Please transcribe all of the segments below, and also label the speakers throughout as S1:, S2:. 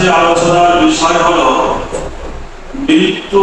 S1: আজকে আলোচনার বিষয় হলো মৃত্যু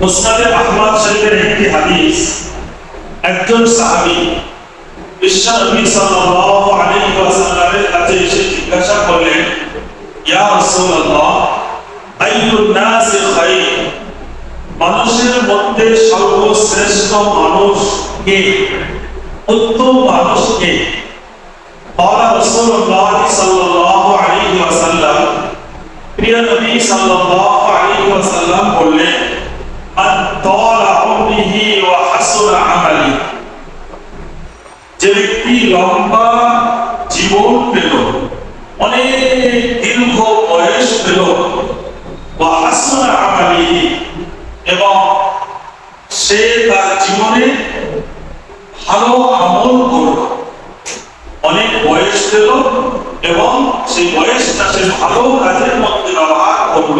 S1: মুসনাদে আহমদ শরীফের একটি হাদিস একজন সাহাবী বিশ্বনবী সাল্লাল্লাহু আলাইহি ওয়াসাল্লামের কাছে এসে জিজ্ঞাসা করলেন ইয়া রাসূলুল্লাহ আইয়ুন নাসি খায়র মানুষের মধ্যে সর্বশ্রেষ্ঠ মানুষ কে উত্তম মানুষ কে قال رسول الله صلى الله عليه وسلم প্রিয় নবী সাল্লাল্লাহু আলাইহি ওয়াসাল্লাম বললেন মান তালা উমরিহি ওয়া যে ব্যক্তি লম্বা জীবন পেল, অনেক দীর্ঘ বয়স পেল হাসুনা আমালিহি এবং সে তার জীবনে ভালো আমল করল। অনেক বয়স পেল, এবং সেই বয়সটা সে ভালো কাজের মধ্যে ব্যবহার করল।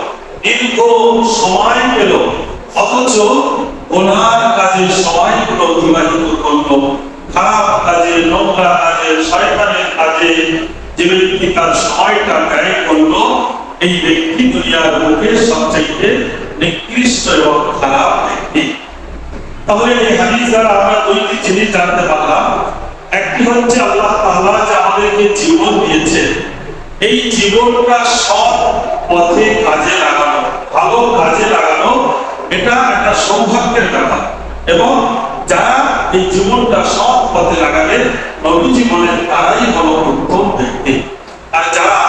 S1: দীর্ঘ সময় পেল, অথচ ওনার কাজের সময়গুলো অতিবাহিত করল। খারাপ কাজে নোংরা কাজে শয়তানের কাজে যে ব্যক্তি তার সময়টা ব্যয় করল, এই ব্যক্তি দুনিয়ার বুকে সবচাইতে নিকৃষ্ট এবং খারাপ ব্যক্তি। তাহলে এই হাদিস দ্বারা আমরা দুইটি জিনিস জানতে পারলাম। একটি হচ্ছে আল্লাহ যে আমাদেরকে জীবন দিয়েছে এই জীবনটা সৎ পথে কাজে লাগানো ভালো কাজে লাগানো, এটা একটা সৌভাগ্যের ব্যাপার। এবং যারা এই জীবনটা সৎ পথে লাগাবে নবীজি বলেন, তারাই হলো উত্তম ব্যক্তি। আর যারা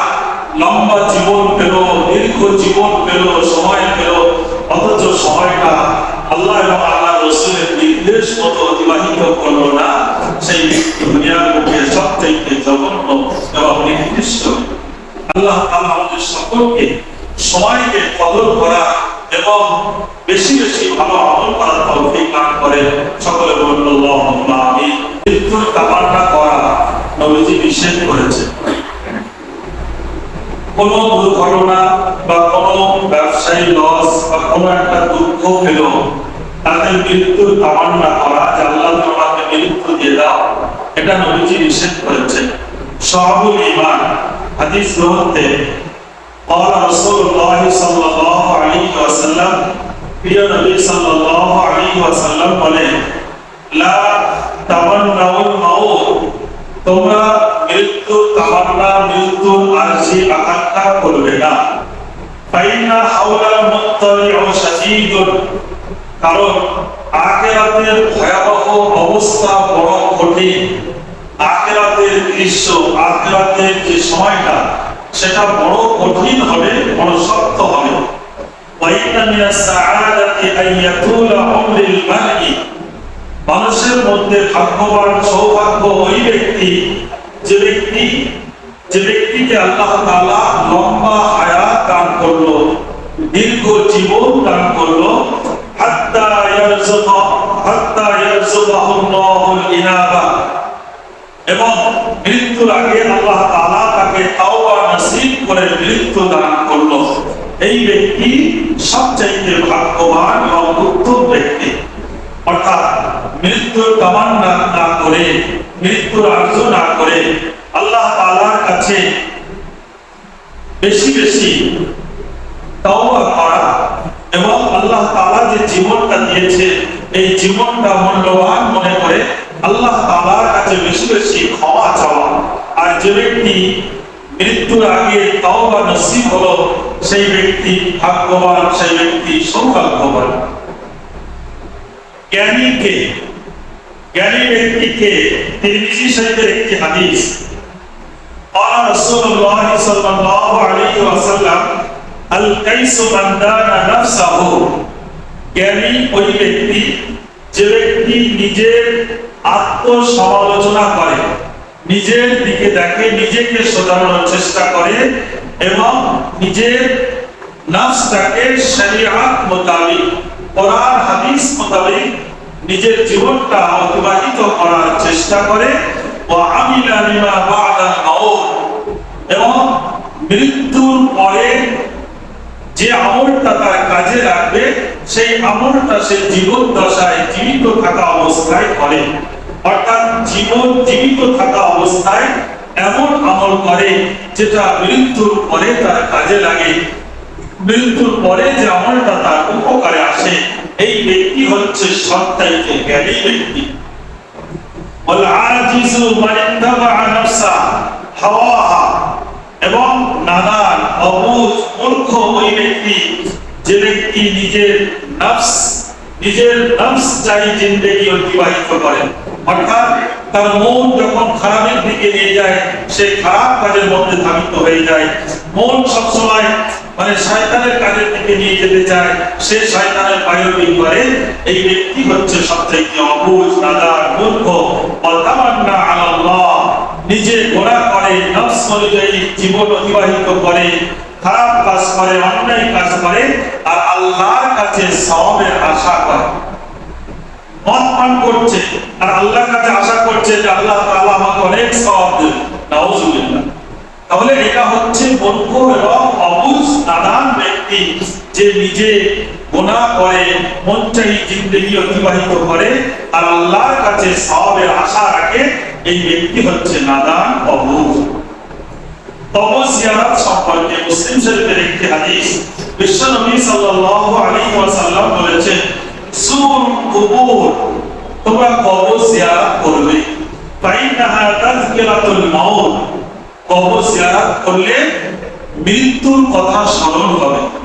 S1: লম্বা জীবন পেল, দীর্ঘ জীবন পেল, সময় পেল, অথচ সময়টা আল্লাহ এবং আল্লাহ রসুলের নির্দেশ মতো অতিবাহিত করল না, সেই দুনিয়ার মুখে সবচেয়ে জঘন্য এবং নির্দিষ্ট আল্লাহ আমাদের সকলকে সময়কে কদর করা এবং বেশি বেশি ভালো আমল করার তৌফিক দান করে সকলে আল্লাহুম্মা আমিন। মৃত্যুর কামনা করা নবীজি নিষেধ করেছে কোনো দুর্ঘটনা বা কোনো ব্যবসায়ী লস বা কোনো একটা দুঃখ পেল তাদের মৃত্যুর কামনা করা, যে আল্লাহ তুমি আমাকে মৃত্যু দিয়ে দাও, এটা নবীজি নিষেধ করেছেন। সহাবুল ইমান হাদিস গ্রন্থে قال رسول الله صلى الله عليه وسلم প্রিয় নবী সাল্লাল্লাহু আলাইহি ওয়াসাল্লাম বলেন লা তামান্নাউল মাউত তোমরা মৃত্যু তামান্না মৃত্যুর আরজি আকাঙ্ক্ষা করবে না ফাইনা হাওলাল মুত্তারিউ শাদীদুন কারণ আখিরাতের ভয়াবহ অবস্থা বড় কঠিন আখিরাতের দৃশ্য আখিরাতের যে সময়টা সেটা বড় কঠিন হবে, বড় শক্ত হবে। মানুষের মধ্যে ভাগ্যবান সৌভাগ্য ওই ব্যক্তি, যে ব্যক্তি, যে ব্যক্তিকে আল্লাহ লম্বা দান করল, দীর্ঘ জীবন দান করল এবং মৃত্যুর আগে আল্লাহ তালা তাকে করে মৃত্যু দান করল। এই ব্যক্তি সবচাইতে ভাগ্যবান এবং উত্তম ব্যক্তি। অর্থাৎ মৃত্যুর কামান্না না করে, মৃত্যুর আর্য না করে আল্লাহ তাআলার কাছে বেশি বেশি তওবা করা এবং আল্লাহ তাআলা যে জীবনটা দিয়েছে, এই জীবনটা মূল্যবান মনে করে আল্লাহ তাআলার কাছে বেশি বেশি ক্ষমা চাওয়া। আর যে ব্যক্তি মৃত্যুর আগে তওবা নসিব হলো সেই ব্যক্তি ভাগ্যবান সেই ব্যক্তি সৌভাগ্যবান জ্ঞানীকে জ্ঞানী ব্যক্তিকে তিরমিজি শরীফের একটি হাদিস قال رسول الله صلى الله عليه وسلم القيس من دان نفسه জ্ঞানী ওই ব্যক্তি যে ব্যক্তি নিজের আত্মসমালোচনা করে নিজের দিকে দেখে নিজেকে শোধানোর চেষ্টা করে এবং নিজের নফসটাকে মোতাবিক, কোরআন, হাদিস মোতাবিক নিজের জীবনটা অতিবাহিত করার চেষ্টা করে। আমিলা মাউত এবং মৃত্যুর পরে যে আমলটা তার কাজে লাগবে, সেই আমলটা সে জীবন দশায় জীবিত থাকা অবস্থায় করে। অর্থাৎ জীবন জীবিত থাকা অবস্থায় এমন আমল করে যেটা মৃত্যুর পরে তার কাজে লাগে। মৃত্যুর পরে যে আমলটা তার উপকারে আসে, এই ব্যক্তি হচ্ছে সত্তাইতে জ্ঞানী ব্যক্তি। এবং নানান অবুজ মূর্খ ওই ব্যক্তি, যে ব্যক্তি নিজের নফস নিজের নফস চাই জিন্দগি অতিবাহিত করেন। অর্থাৎ তার মন যখন খারাপের দিকে নিয়ে যায়, সে খারাপ কাজের মধ্যে ধাবিত হয়ে যায়। মন সবসময় মানে শয়তানের কাজের দিকে নিয়ে যেতে চায়। সে শয়তানের বায়ুবি করে এই ব্যক্তি হচ্ছে সবচেয়ে অবুঝ নাদান মূর্খ অতামান্না আলাল্লাহ। নিজে গোড়া করে, নফস অনুযায়ী জীবন অতিবাহিত করে, খারাপ কাজ করে, অন্যায় কাজ করে, আর আল্লাহর কাছে সওয়াবের আশা করে। মদ করছে, আর আল্লাহর কাছে আশা করছে যে আল্লাহ তাআলা আমাকে অনেক সওয়াব দেবে নাউজুবিল্লাহ। তাহলে এটা হচ্ছে মূর্খ এবং অবুঝ নাদান ব্যক্তি যে নিজে গুনাহ করে মন চাই জিন্দগি অতিবাহিত করে, আর আল্লাহর কাছে সওয়াবের আশা রাখে, এই ব্যক্তি হচ্ছে নাদান অবুঝ কবর সম্পর্কে মুসলিম শরীফের একটি হাদিস বিশ্বনবী সাল্লাল্লাহু আলাইহি ওয়াসাল্লাম বলেছেন সুর কুবুর। তোমরা কবর জিয়ারত করবে। ফাইন্নাহা তাযকিরাতুল মাউত। কবর জিয়ারত করলে মৃত্যুর কথা স্মরণ হবে।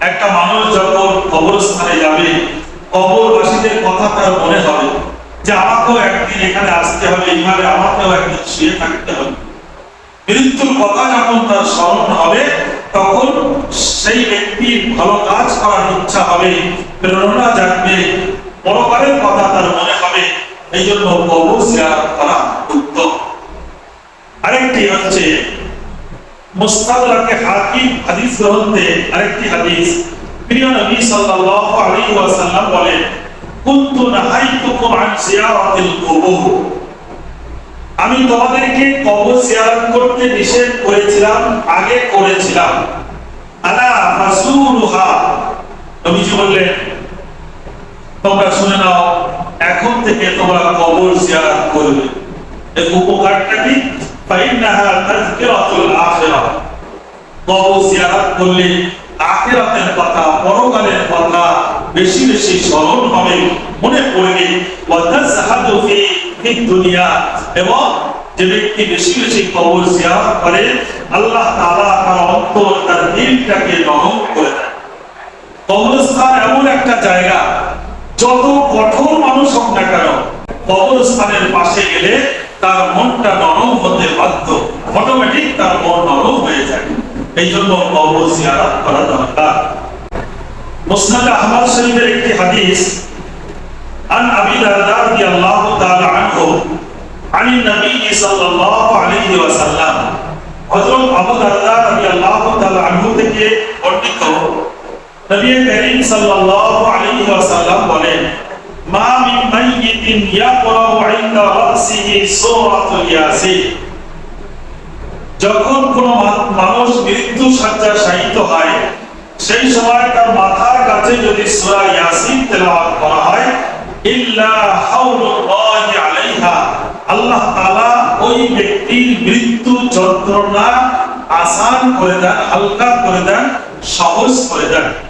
S1: একটা মানুষ যখন কবরস্থানে যাবে, কবরবাসীদের কথা তার মনে হবে যে, আমাকেও একদিন এখানে আসতে হবে। এইভাবে আমাকেও একদিন শুয়ে থাকতে হবে। মৃত্যুর কথা যখন তার স্মরণ হবে, তখন সেই ব্যক্তির ভালো কাজ করার ইচ্ছা হবে। প্রেরণা জাগবে পরকালের কথা তার মনে হবে এই জন্য কবর করা উত্তম আরেকটি হচ্ছে মুস্তাদরাকে হাকিম হাদিস আরেকটি হাদিস। প্রিয় নবী সাল্লাল্লাহু আলাইহি ওয়াসাল্লাম বলেন, কুনতু নাহাইতুকুম আন কুবুর। আমি তোমাদেরকে কবর জিয়ারত করতে নিষেধ করেছিলাম, আগে করেছিলাম। আলা ফাসুরুহা নবীজি বললেন, তোমরা শুনে নাও এখন থেকে তোমরা কবর জিয়ারত করবে। এর উপকারটা কি? ফাইন্নাহা তাযকিরাতুল আখিরাহ। কবর জিয়ারত করলে আখিরাতের কথা, পরকালের কথা বেশি বেশি স্মরণ হবে, মনে পড়বে। ওয়া তাজহাদু ফি ফি দুনিয়া। এবং যে ব্যক্তি বেশি বেশি কবর জিয়ারত করে, আল্লাহ তাআলা তার অন্তর, তার দিলটাকে নরম করে দেয়। কবরস্থান এমন একটা জায়গা যত কঠোর মানুষ হোক না কেন কবরস্থানের পাশে গেলে তার মনটা নরম হতে বাধ্য অটোমেটিক তার মন নরম হয়ে যায় এই জন্য কবর জিয়ারত করা দরকার মুসনাদ আহমদ শরীফের একটি হাদিস عن ابي الدرداء رضي الله تعالى عنه عن النبي صلى الله عليه وسلم হযরত আবু দারদা রাদিয়াল্লাহু তাআলা আনহু থেকে বর্ণিত যখন কোন মানুষ মৃত্যু হয়, সেই সময় তার মাথার কাছে যদি ইয়াসিন তেলাওয়াত করা হয়, ইল্লা হাউলুল্লাহি আলাইহা, আল্লাহ তাআলা ওই ব্যক্তির মৃত্যু যন্ত্রণা আসান করে দেন, হালকা করে দেন, সহজ করে দেন।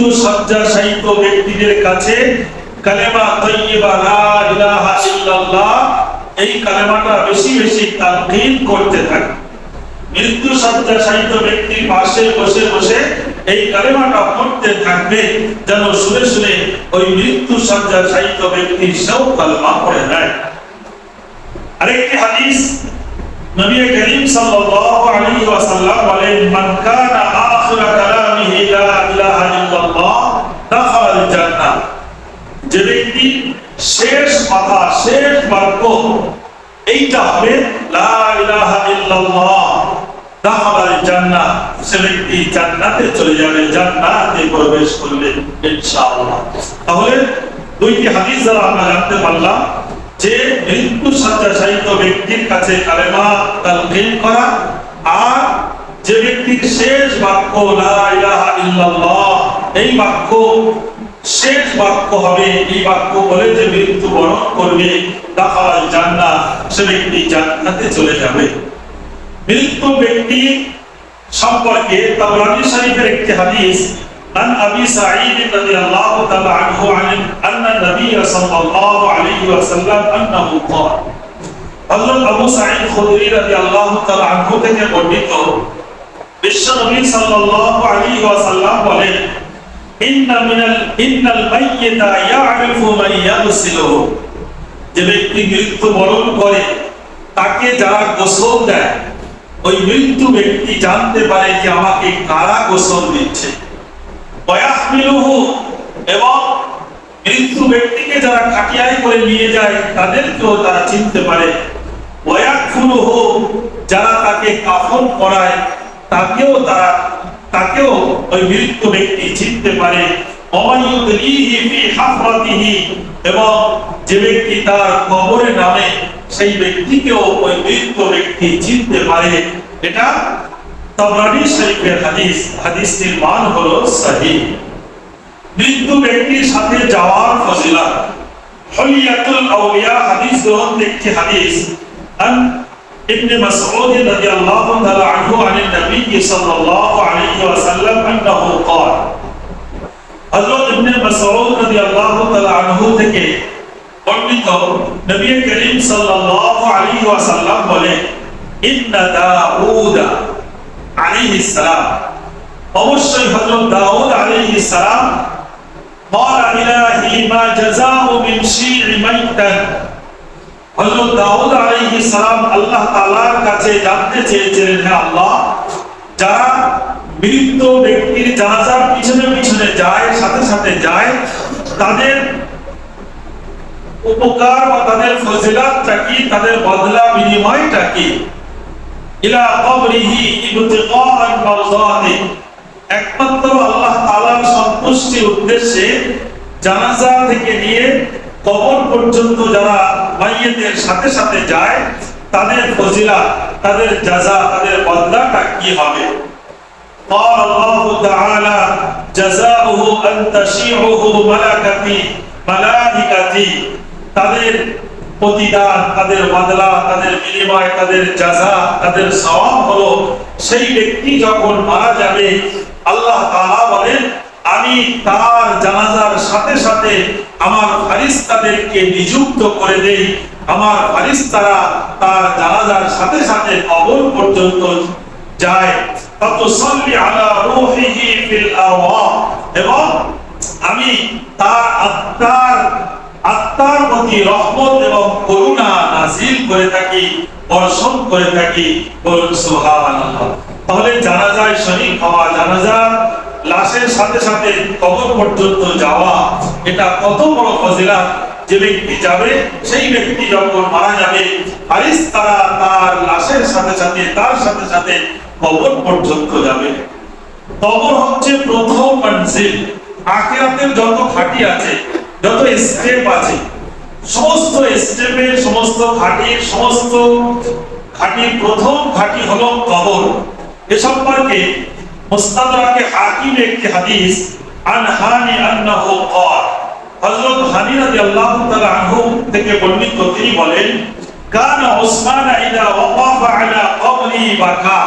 S1: মৃত্যু সজ্জা শায়িত ব্যক্তিদের কাছে কালেমা তাইয়্যিবা লা ইলাহা ইল্লাল্লাহ, এই কালেমাটা বেশি বেশি তালকিন করতে থাকে। মৃত্যু সজ্জা শায়িত ব্যক্তির পাশে বসে বসে এই কালেমাটা পড়তে থাকবে যেন শুনে শুনে ওই মৃত্যু সজ্জা শায়িত ব্যক্তি সেও কালেমা পড়ে নেয়। আরেকটি হাদিস নবী করিম সাল্লাল্লাহু আলাইহি ওয়াসাল্লাম বলেন, মান কানা আখির কালামিহি লা দাখালাল জান্নাহ যে ব্যক্তি শেষ কথা শেষ বাক্য এইটা হবে লা ইলাহা জান্নাতে। জান্নাতে আর যে ব্যক্তির শেষ বাক্য এই বাক্য শেষ বাক্য হবে এই বাক্য বলে যে মৃত্যু বরণ করবে দাখাল জান্নাত সে ব্যক্তি জান্নাতে চলে যাবে মৃত্যু ব্যক্তি সম্পর্কে তাবরানী শরীফের একটি হাদিস عن ابي سعيد رضي الله تعالى عنه عن ان النبي صلى الله عليه وسلم انه قال হযরত আবু সাঈদ খুদরি রাদিয়াল্লাহু তাআলা আনহু থেকে বর্ণিত বিশ্ব নবী সাল্লাল্লাহু আলাইহি ওয়াসাল্লাম বলেন যে ব্যক্তি মৃত্যু বরণ করে, তাকে যারা গোসল দেয়, ওই মৃত্যু ব্যক্তি জানতে পারে যে আমাকে কারা গোসল দিচ্ছে। এবং মৃত্যু ব্যক্তিকে যারা খাটিয়ায় করে নিয়ে যায়, তাদেরকেও তারা চিনতে পারে। যারা তাকে কাফন করায়, তাকেও তারা তাকেও ওই মৃত্যু ব্যক্তি চিনতে পারে। এবং যে ব্যক্তি তার নামে, সেই ব্যক্তিকেও ওই মৃত্যু ব্যক্তি চিনতে পারে। এটা তাবরানি শরীফের হাদিস। হাদিসটির মান হলো সহিহ মৃত্যু ব্যক্তির সাথে যাওয়ার ফজিলত। হলিয়াতুল আউলিয়া, হাদিস গ্রহণ একটি হাদিস। ابن مسعود رضي الله تعالى عنه عن النبي صلى الله عليه وسلم انه قال হযরত ইবনে মাসউদ রাদিয়াল্লাহু তাআলা আনহু থেকে বর্ণিত নবী করিম সাল্লাল্লাহু আলাইহি ওয়াসাল্লাম বলে ইন্না দাউদ আলাইহিস সালাম অবশ্যই হযরত দাউদ আলাইহিস সালাম قال إلهي ما جزاء من شيع ميتا হযরত দাউদ আলাইহিস সালাম আল্লাহ তাআলার কাছে জানতে চেয়েছিলেন, হে আল্লাহ, যারা ব্যক্তির জানাজার পিছনে পিছনে যায়, সাথে সাথে যায়, তাদের উপকার বা তাদের ফজিলাতটা কি? তাদের বদলা বিনিময়টা কি? ইলা কবরিহি মারজাতি একমাত্র আল্লাহ তাআলার সন্তুষ্টির উদ্দেশ্যে জানাজা থেকে নিয়ে কবর পর্যন্ত যারা মাইয়েতের সাথে সাথে যায় তাদের ফজিলা তাদের জাযা তাদের বদলাটা কি হবে قال الله تعالى جزاؤه أن تشيعه ملائكتي ملائكتي তাদের প্রতিদান তাদের বদলা তাদের বিনিময় তাদের জাযা তাদের সওয়াব হলো সেই ব্যক্তি যখন মারা যাবে আল্লাহ তাআলা বলেন আমি তার জানাজার সাথে সাথে আমার ফারিস্তাদেরকে নিযুক্ত করে দেই। আমার ফারিস্তারা তার জানাজার সাথে সাথে কবর পর্যন্ত যায়। আলা রূহিহি ফিল এবং আমি তার আত্মার আত্মার প্রতি রহমত এবং করুণা নাজিল করে থাকি করে থাকি বলুন তাহলে জানাজায় হওয়া জানাজার লাশের সাথে সাথে কবর পর্যন্ত যাওয়া এটা কত বড় ফজিলাত যে ব্যক্তি যাবে, সেই ব্যক্তি যখন মারা যাবে ফারিস তারা লাশের সাথে সাথে, তার সাথে সাথে কবর পর্যন্ত যাবে। কবর হচ্ছে প্রথম মঞ্জিল। আখিরাতের যত ঘাটি আছে, যত স্টেপ আছে, সমস্ত স্টেপের সমস্ত ঘাটির সমস্ত ঘাটির প্রথম ঘাটি হলো কবর। এ সম্পর্কে মুস্তাদরাকে হাকিম একটি হাদিস, আন হানি আন্নাহু ক্বাল। হযরত হানি রাদিয়াল্লাহু তাআলা আনহু থেকে বর্ণিত তিনি বলেন, কানা উসমান ইদা ওয়াকাফা আলা কবরি বাকা।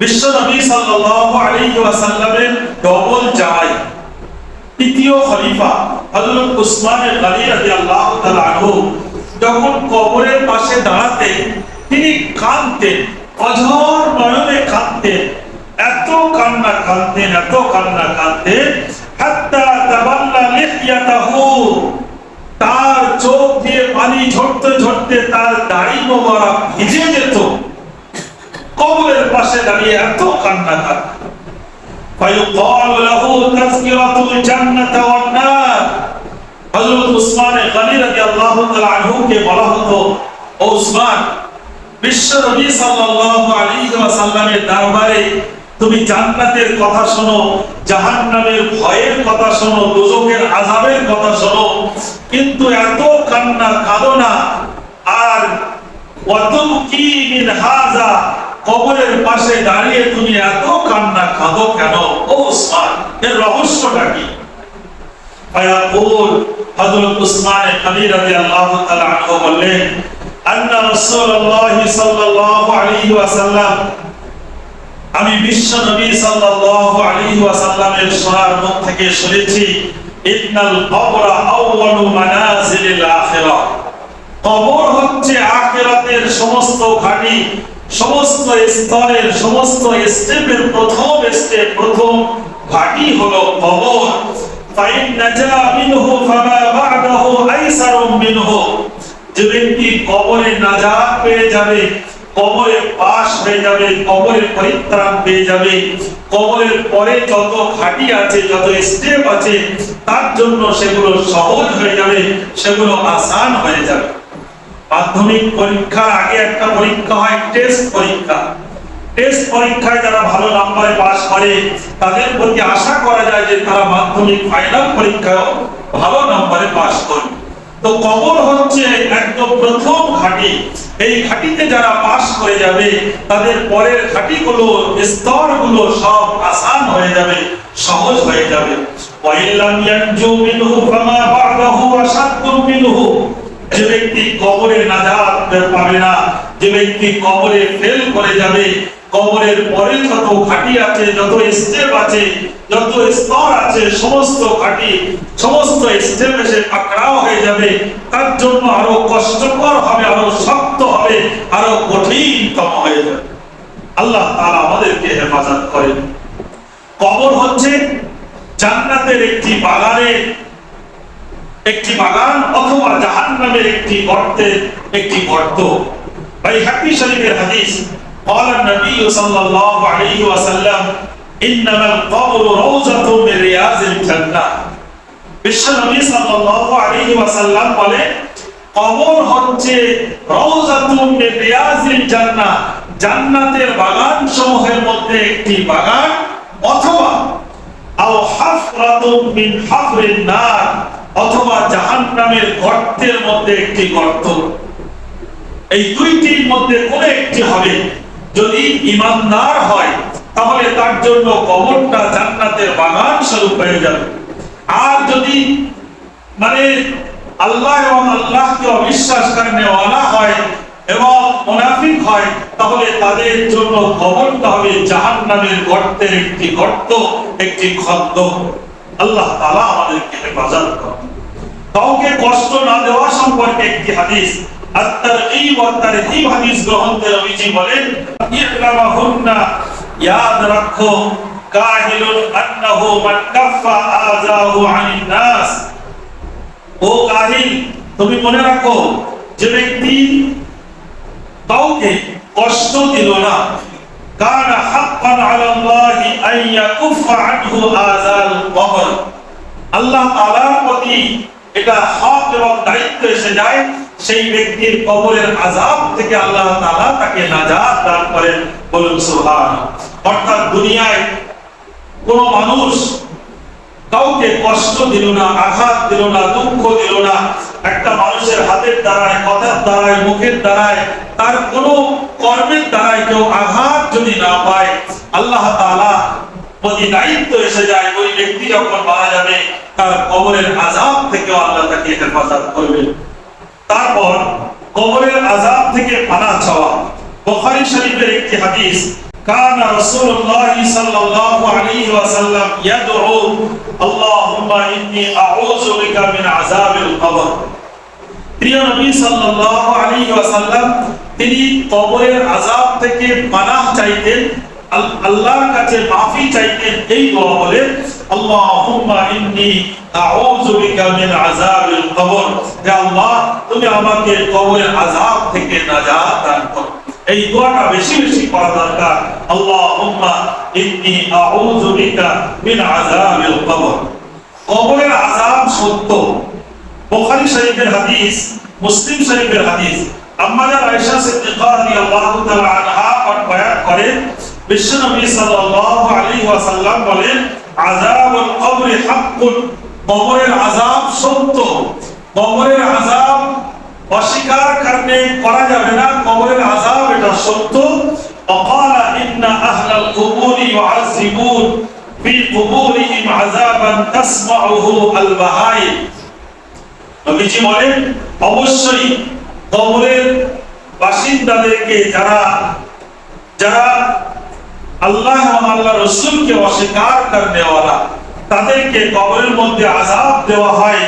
S1: বিশ্ব নবী সাল্লাল্লাহু আলাইহি ওয়াসাল্লামের ডবল জামাই, তৃতীয় খলিফা হযরত উসমান গনি রাদিয়াল্লাহু তাআলা আনহু যখন কবরের পাশে দাঁড়াতেন, তিনি কাঁদতেন, অঝর নয়নে কাঁদতেন। এত কান্না কাঁদতেন এত কান্না কাঁদতেন হাত্তা তাবাল্লা লিহইয়াতাহু তার চোখ দিয়ে পানি ঝরতে ঝরতে তার দাড়ি মোবারক ভিজে যেত কবরের পাশে দাঁড়িয়ে এত কান্না কাঁদতেন فيقال له تذكرة الجنة والنار হযরত উসমান গনি রাদিয়াল্লাহু তাআলা আনহু কে বলা হতো ও উসমান বিশ্ব নবী সাল্লাল্লাহু আলাইহি ওয়াসাল্লামের দরবারে তুমি জান্নাতের কথা শোনো, জাহান্নামের ভয়ের কথা শোনো, দোজখের আযাবের কথা শোনো, কিন্তু এত কান্না কাঁদো না। আর হাযা, কবরের পাশে দাঁড়িয়ে তুমি এত কান্না কাঁদো কেন? ও উসমান, এর রহস্যটা কি? ফায়াকুল, হযরত উসমান গনি রাদিয়াল্লাহু তাআলা আনহু বললেন, আন্না রাসূলুল্লাহ সাল্লাল্লাহু আলাইহি ওয়াসাল্লাম আমি বিশ্ব নবী সাল্লাল্লাহু আলাইহি ওয়াসাল্লামের সোনার মুখ থেকে শুনেছি, ইন্নাল কবরা আউয়ালু মানাজিলিল আখিরাহ কবর হচ্ছে আখিরাতের সমস্ত ঘাটি, সমস্ত স্তরের, সমস্ত স্টেপের প্রথম স্টেপ, প্রথম ঘাটি হলো কবর। ফাইন নাজা মিনহু ফামা বা'দাহু আইসারু মিনহু। যে ব্যক্তি কবরে নাজাত পেয়ে যাবে কবরে পাশ হয়ে যাবে কবরে পরিত্রাণ পেয়ে যাবে। কবরের পরে যত ঘাটি আছে, যত স্টেপ আছে, তার জন্য সেগুলো সহজ হয়ে যাবে, সেগুলো আসান হয়ে যাবে। মাধ্যমিক পরীক্ষার আগে একটা পরীক্ষা হয় টেস্ট পরীক্ষা। টেস্ট পরীক্ষায় যারা ভালো নাম্বারে পাস করে, তাদের প্রতি আশা করা যায় যে তারা মাধ্যমিক ফাইনাল পরীক্ষায় ভালো নাম্বারে পাস করবে। তো কবর হচ্ছে একদম প্রথম ঘাটি। এই ঘাটিতে যারা পাস করে যাবে, তাদের পরের ঘাটিগুলো, স্তরগুলো সব আসান হয়ে যাবে, সহজ হয়ে যাবে। যে ব্যক্তি কবরে নাজাত পাবে না, যে ব্যক্তি কবরে ফেল করে যাবে কবরের পরে যত ঘাটি আছে, যত স্টেপ আছে, যত স্তর আছে, সমস্ত ঘাটি, সমস্ত স্টেপ এসে পাকড়াও হয়ে যাবে। তার জন্য আরও কষ্টকর হবে, আরও শক্ত হবে, আরও কঠিনতম হয়ে যাবে। আল্লাহ তাআলা আমাদেরকে হেফাজত করেন। কবর হচ্ছে জান্নাতের একটি বাগানের একটি বাগান অথবা জাহান্নামের একটি গর্তের একটি গর্ত। বাইহাকি শরীফের হাদিস قال النبي صلى الله عليه وسلم انما القبر روضه من رياض الجنه বিশ্ব নবী সাল্লাল্লাহু আলাইহি ওয়াসাল্লাম বলে কবর হচ্ছে রওজাতুম মিন রিয়াজিল জান্নাহ জান্নাতের বাগান সমূহের মধ্যে একটি বাগান অথবা আও হাফরাতুম মিন হাফরিন নার অথবা জাহান্নামের গর্তের মধ্যে একটি গর্ত এই দুইটির মধ্যে কোন একটি হবে যদি ইমানদার হয়, তাহলে তার জন্য কবরটা জান্নাতের বাগান স্বরূপ হয়ে যাবে। আর যদি মানে আল্লাহ এবং আল্লাহকে অবিশ্বাস কারণে ওয়ালা হয় এবং মুনাফিক হয়, তাহলে তাদের জন্য কবরটা হবে জাহান্নামের গর্তের একটি গর্ত, একটি খদ্দ আল্লাহ তাআলা আমাদেরকে হেফাজত করেন। কাউকে কষ্ট না দেওয়া সম্পর্কে একটি হাদিস তুমি মনে রাখো, যে ব্যক্তি কাউকে কষ্ট দিল না। কানা হাক্কান আলাল্লাহি আন ইয়াকুফা আনহু আযাল কবর আল্লাহ তাআলার প্রতি এটা হক এবং দায়িত্ব এসে যায় সেই ব্যক্তির কবরের আযাব থেকে আল্লাহ তাআলা তাকে নাজাত দান করেন বলুন সুবহান অর্থাৎ দুনিয়ায় কোন মানুষ কাউকে কষ্ট দিল না, আঘাত দিল না, দুঃখ দিল না, একটা মানুষের হাতের দ্বারায়, কথার দ্বারায়, মুখের দ্বারায়, তার কোনো কর্মের দ্বারায় কেউ আঘাত যদি না পায়, আল্লাহ তাআলা প্রতি দায়িত্ব এসে যায়, ওই ব্যক্তি যখন মারা যাবে, তার কবরের আজাব থেকে আল্লাহ তাকে হেফাজত করবে তারপর কবরের আজাব থেকে পানা চাওয়া। বুখারী শরীফের একটি হাদিস, কানা রাসূলুল্লাহ সাল্লাল্লাহু আলাইহি ওয়াসাল্লাম ইয়াদউ, আল্লাহুম্মা ইন্নী আউযু বিকা মিন আযাবিল কবর। প্রিয় নবী সাল্লাল্লাহু আলাইহি ওয়াসাল্লাম, তিনি কবরের আযাব থেকে পানাহ চাইতেন। আল্লাহর কাছে মাফি চাইতেন এই দোয়া বলে আল্লাহুম্মা ইন্নী আউযু বিকা মিন আযাবিল কবর। হে আল্লাহ, তুমি আমাকে কবরের আযাব থেকে নাজাত দান করো। এই দোয়াটা বেশি বেশি করা দরকার। আল্লাহুম্মা ইন্নী আউযু বিকা মিন আযাবিল কবর। কবরের আযাব সত্য। বুখারী শরীফের হাদিস, মুসলিম শরীফের হাদিস। আম্মাজান আয়েশা সিদ্দিকা রাদিয়াল্লাহু তাআলা আনহা বয়ান করেন বিশ্বনবী সাল্লাল্লাহু আলাইহি ওয়াসাল্লাম বলেন আযাবুল কবরি হাক্কুন কবরের আযাব সত্য কবরের আযাব অস্বীকার করতে করা যাবে না কবরের আযাব এটা সত্য وقال إن أهل القبور يعذبون في قبورهم عذابا تسمعه البهائم নবীজি বলেন অবশ্যই কবরের বাসিন্দাদেরকে যারা যারা আল্লাহ আল্লাহ রসুলকে অস্বীকার করনেওয়ালা। তাদেরকে কবরের মধ্যে আযাব দেওয়া হয়।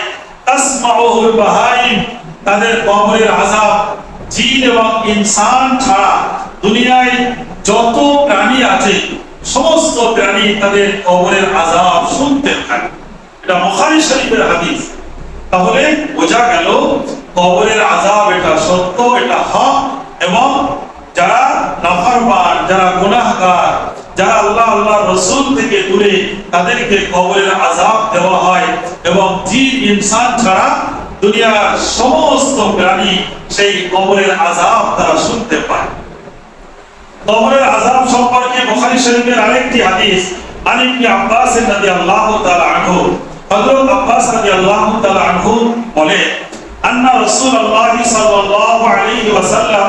S1: যত প্রাণী আছে, সমস্ত প্রাণী তাদের কবরের শুনতে থাকে। এটা শরীফের তাহলে বোঝা গেল কবরের আযাব এটা সত্য, এটা হক এবং যারা নাফরমান, যারা গুনাহগার, যারা আল্লাহ আল্লাহ রসুল থেকে দূরে, তাদেরকে কবরের আযাব দেওয়া হয় এবং জিন ইনসান ছাড়া দুনিয়ার সমস্ত প্রাণী সেই কবরের আযাব তারা শুনতে পায়। কবরের আযাব সম্পর্কে বুখারী শরীফের আরেকটি হাদিস, আন ইবনে আব্বাস রাদিয়াল্লাহু তাআলা আনহু, হযরত আব্বাস রাদিয়াল্লাহু তাআলা আনহু বলে, আন্না রাসূলুল্লাহ সাল্লাল্লাহু আলাইহি ওয়াসাল্লাম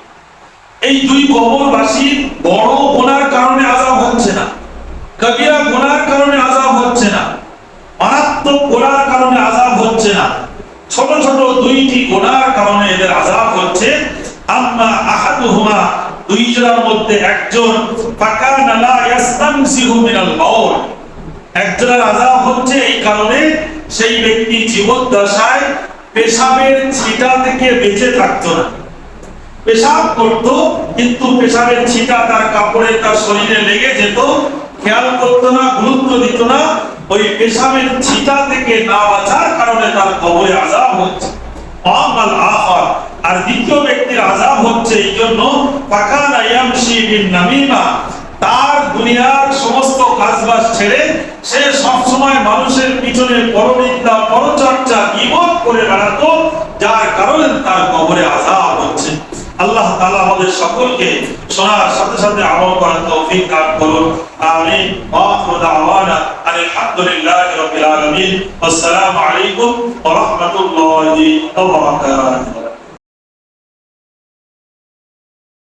S1: এই দুই কবরবাসীর বড় গুনার কারণে আযাব হচ্ছে না। কবিরা গুনার কারণে আযাব হচ্ছে না। মারাত্মক গুনার কারণে আযাব হচ্ছে না। ছোট ছোট দুইটি গুনার কারণে এদের আযাব হচ্ছে। আম্মা আহাদুহুমা, দুইজনের মধ্যে একজন ফাকানা লা ইয়াস্তামসিহু মিনাল বাউল একজনের আযাব হচ্ছে এই কারণে সেই ব্যক্তি জীবদ্দশায় পেশাবের ছিটা থেকে বেঁচে থাকতো না। পেশাব করত, কিন্তু পেশাবের ছিটা তার কাপড়ে, তার শরীরে লেগে যেত। খেয়াল করতো না, গুরুত্ব দিত না, ওই পেশাবের ছিটা থেকে না বাঁচার কারণে তার কবরে আজাব হচ্ছে। আমাল আখার আর দ্বিতীয় ব্যক্তির আজাব হচ্ছে এই জন্য, ফাকানা ইয়ামশি বিন নামিমা। তার দুনিয়ার সমস্ত কাজবাজ ছেড়ে সে সবসময় মানুষের পিছনে পরবিদ্যা পরচর্চা, গীবত করে বেড়াতো, যার কারণে তার কবরে আজাব হচ্ছে। আল্লাহ তাআলা আমাদের সকলকে শোনার সাথে সাথে আমল করার তৌফিক দান করুন। আমিন। ওয়া আখিরু দাওয়ানা আলহামদুলিল্লাহি রাব্বিল আলামিন। আসসালামু আলাইকুম ওয়া রাহমাতুল্লাহি ওয়া বারাকাতুহু।